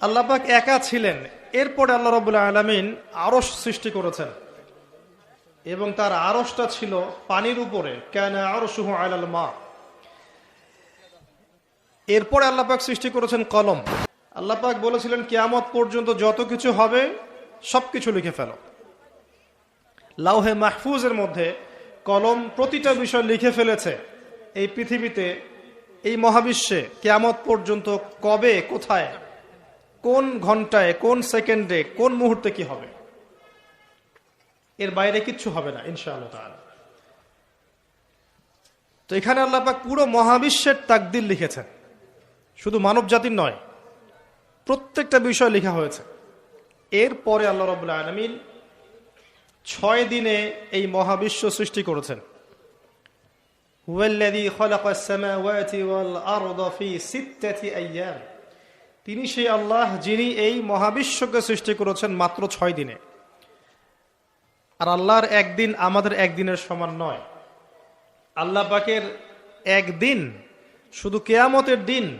আল্লাপাক একা ছিলেন। এরপরে আল্লাহ রবুল্লাহ আলমিন আরস সৃষ্টি করেছেন। এবং তার আরসটা ছিল পানির উপরে। কেন আরসুহ আলাল মা। এরপরে আল্লাপাক সৃষ্টি করেছেন কলম। আল্লাপাক বলেছিলেন, কিয়ামত পর্যন্ত যত কিছু হবে, সবকিছু লিখে ফেলো। লাউহে মাহফুজের মধ্যে কলম প্রতিটা বিষয় লিখে ফেলেছে। এই পৃথিবীতে, এই মহাবিশ্বে কেয়ামত পর্যন্ত কবে, কোথায় কোন ঘন্টায়, কোন সেকেন্ডে, কোন মুহূর্তে কি হবে? এর বাইরে কিচ্ছু হবে না, ইনশাআল্লাহ তো এখানে আল্লাপাক পুরো মহাবিশ্বের তাকদির লিখেছেন। শুধু মানব জাতির নয়, প্রত্যেকটা বিষয় লেখা হয়েছে। এরপরে আল্লাহ রবুল্লা আলমিন ছয় দিনে এই মহাবিশ্ব সৃষ্টি করেছেন। হুয়াল্লাযী খালাকাস সামাওয়াতি ওয়াল আরদা ফি সিত্তাতি আইয়াম। তিনি সেই আল্লাহ যিনি এই মহাবিশ্বকে সৃষ্টি করেছেন মাত্র ছয় দিনে। আর আল্লাহর একদিন আমাদের একদিনের সমান নয়। আল্লাহ পাকের একদিন, শুধু কেয়ামতের দিন,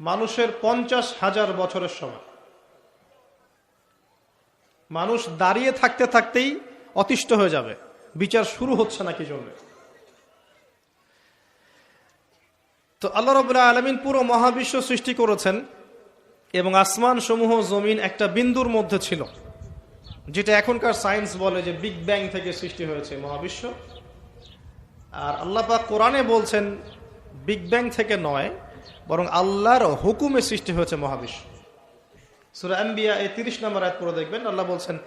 মানুষের পঞ্চাশ হাজার বছরের সমান। মানুষ দাঁড়িয়ে থাকতে থাকতেই অতিষ্ঠ হয়ে যাবে। বিচার শুরু হচ্ছে না কি জন্য তো আল্লাহ রবুল্লাহ আলমিন পুরো মহাবিশ্ব সৃষ্টি করেছেন। এবং আসমান সমূহ জমিন একটা বিন্দুর মধ্যে ছিল যেটা এখনকার সায়েন্স বলে যে বিগ ব্যাং থেকে সৃষ্টি হয়েছে মহাবিশ্ব আর আল্লাহ পাক কোরআনে বলছেন বিগ ব্যাং থেকে নয় বরং আল্লাহর হুকুমে সৃষ্টি হয়েছে মহাবিশ্ব সুরা আম্বিয়া এই তিরিশ নম্বর আয়াত পড়ে দেখবেন আল্লাহ বলছেন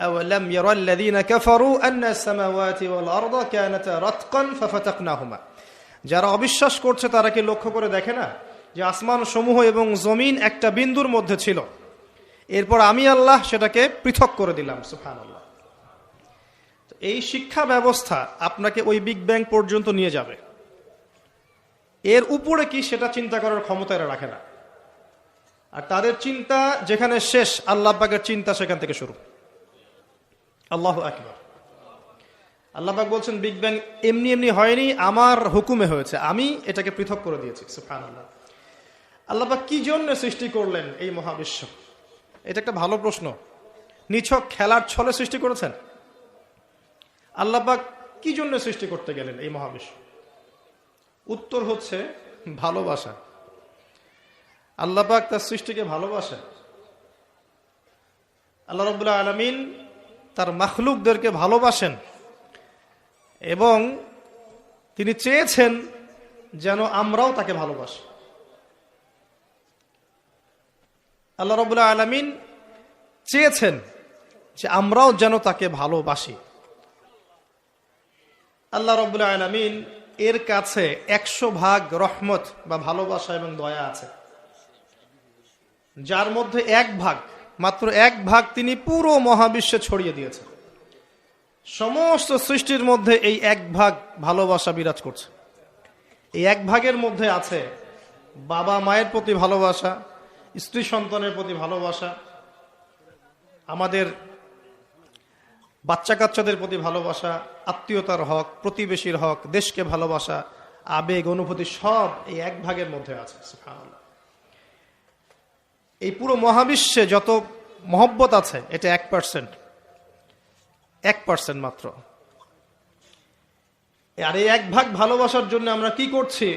أولم يرى الذين كفروا أن السماوات والأرض كانتا رتقا ففتقناهما যারা অবিশ্বাস করছে তারা কি লক্ষ্য করে দেখে না যে আসমান সমূহ এবং জমিন একটা বিন্দুর মধ্যে ছিল। এরপর আমি আল্লাহ সেটাকে পৃথক করে দিলাম সুফান আল্লাহ এই শিক্ষা ব্যবস্থা আপনাকে ওই বিগ ব্যাং পর্যন্ত নিয়ে যাবে। এর উপরে কি সেটা চিন্তা করার ক্ষমতা এরা রাখে না। আর তাদের চিন্তা যেখানে শেষ, আল্লাহ চিন্তা সেখান থেকে শুরু। আল্লাহ আকবর। আল্লাহবাক বলছেন বিগ ব্যাং এমনি এমনি হয়নি, আমার হুকুমে হয়েছে। আমি এটাকে পৃথক করে দিয়েছি সুফান আল্লাহ আল্লাহবাক কি জন্য সৃষ্টি করলেন এই মহাবিশ্ব? এটা একটা ভালো প্রশ্ন। নিছক খেলার ছলে সৃষ্টি করেছেন। আল্লাহবাক কি জন্য সৃষ্টি করতে গেলেন এই মহাবিশ্ব? উত্তর হচ্ছে ভালোবাসা। আল্লাহবাক তার সৃষ্টিকে ভালোবাসেন। আল্লাহ রবুল্লাহ আলমিন তার মাখলুকদেরকে ভালোবাসেন এবং তিনি চেয়েছেন যেন আমরাও তাকে ভালোবাসি। আল্লাহ রবুল্লাহ আলমিন চেয়েছেন যে আমরাও যেন তাকে ভালোবাসি। আল্লাহ রবুল্লাহ আলমিন এর কাছে একশো ভাগ রহমত বা ভালোবাসা এবং দয়া আছে। যার মধ্যে এক ভাগ, মাত্র এক ভাগ তিনি পুরো মহাবিশ্বে ছড়িয়ে দিয়েছেন। সমস্ত সৃষ্টির মধ্যে এই এক ভাগ ভালোবাসা বিরাজ করছে। এই এক ভাগের মধ্যে আছে বাবা মায়ের প্রতি ভালোবাসা স্ত্রী সন্তানের প্রতি ভালোবাসা, আমাদের বাচ্চা কাচ্চাদের প্রতি ভালোবাসা, আত্মীয়তার হক, প্রতিবেশীর হক, দেশকে ভালোবাসা, আবেগ, অনুভূতি সব এই এক ভাগের মধ্যে আছে এই পুরো মহাবিশ্বে যত মহব্বত আছে, এটা এক পার্সেন্ট। এক পার্সেন্ট মাত্র। আর এই এক ভাগ ভালোবাসার জন্য আমরা কি করছি,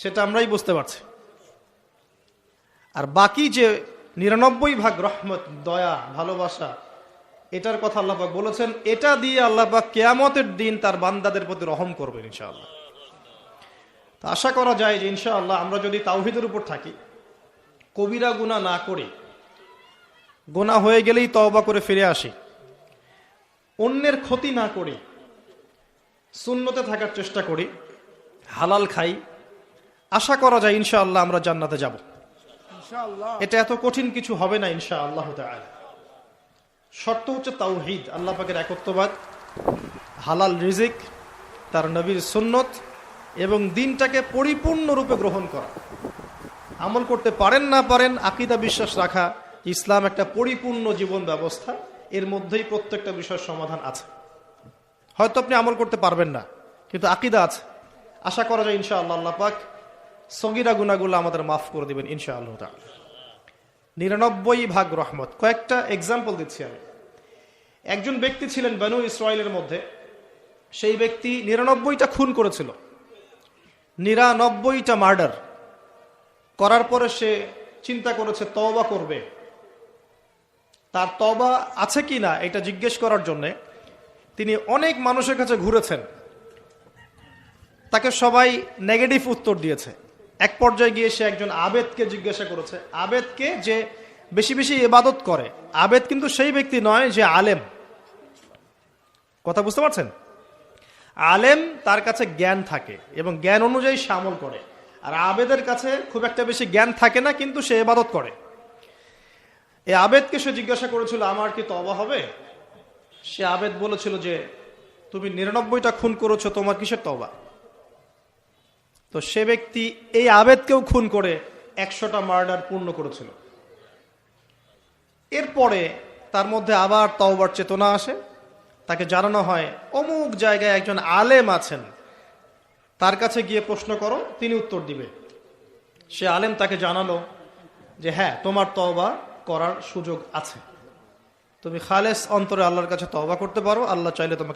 সেটা আমরাই বুঝতে পারছি। আর বাকি যে নিরানব্বই ভাগ রহমত, দয়া, ভালোবাসা, এটার কথা আল্লাপাক বলেছেন, এটা দিয়ে আল্লাপাক কেয়ামতের দিন তার বান্দাদের প্রতি রহম করবেন ইনশাআল্লাহ। তা আশা করা যায় যে ইনশাআল্লাহ আমরা যদি তাওহিদের উপর থাকি, কবিরা গুণা না করি গোনা হয়ে গেলেই তওবা করে ফিরে আসি, অন্যের ক্ষতি না করি শূন্যতে থাকার চেষ্টা করি, হালাল খাই, আশা করা যায় ইনশাআল্লাহ আমরা জান্নাতে যাব। এটা এত কঠিন কিছু হবে না ইনশা আল্লাহ শর্ত হচ্ছে তাওহিদ, আল্লাহ পাকের একত্ববাদ, হালাল রিজিক, তার নবীর সুন্নত এবং দিনটাকে পরিপূর্ণরূপে গ্রহণ করা। আমল করতে পারেন না পারেন, আকিদা বিশ্বাস রাখা, ইসলাম একটা পরিপূর্ণ জীবন ব্যবস্থা, এর মধ্যেই প্রত্যেকটা বিষয়ের সমাধান আছে। হয়তো আপনি আমল করতে পারবেন না, কিন্তু আকিদা আছে। আশা করা যায় ইনশা আল্লাহ আল্লাহ পাক সগিরা গুনাগুলো আমাদের মাফ করে দিবেন ইনশা আল্লাহ নিরানব্বই ভাগ রহমত। কয়েকটা এক্সাম্পল দিচ্ছি আমি। একজন ব্যক্তি ছিলেন বানু ইসরায়েলের মধ্যে। সেই ব্যক্তি নিরানব্বইটা খুন করেছিল। নিরানব্বইটা মার্ডার। করার পরে সে চিন্তা করেছে, তওবা করবে। তার তবা আছে কি না, এটা জিজ্ঞেস করার জন্যে তিনি অনেক মানুষের কাছে ঘুরেছেন। তাকে সবাই নেগেটিভ উত্তর দিয়েছে। এক পর্যায়ে গিয়ে সে একজন আবেদকে জিজ্ঞাসা করেছে। আবেদকে যে বেশি বেশি ইবাদত করে, আবেদ কিন্তু সেই ব্যক্তি নয় যে আলেম। কথা বুঝতে পারছেন? আলেম তার কাছে জ্ঞান থাকে এবং জ্ঞান অনুযায়ী সে আমল করে। আর আবেদের কাছে খুব একটা বেশি জ্ঞান থাকে না, কিন্তু সে ইবাদত করে। এই আবেদকে সে জিজ্ঞাসা করেছিল, আমার কি তবা হবে? সে আবেদ বলেছিল যে, তুমি নিরানব্বইটা খুন করেছ, তোমার কিসের তবা তো সে ব্যক্তি এই আবেদকেও খুন করে একশোটা মার্ডার পূর্ণ করেছিল। এরপরে তার মধ্যে আবার তওবার চেতনা আসে। তাকে জানানো হয়, অমুক জায়গায় একজন আলেম আছেন। তার কাছে গিয়ে প্রশ্ন করো, তিনি উত্তর দিবে। সে আলেম তাকে জানালো যে হ্যাঁ তোমার তওবা করার সুযোগ আছে। তুমি খালেস অন্তরে আল্লাহর কাছে তওবা করতে পারো, আল্লাহ চাইলে তোমাকে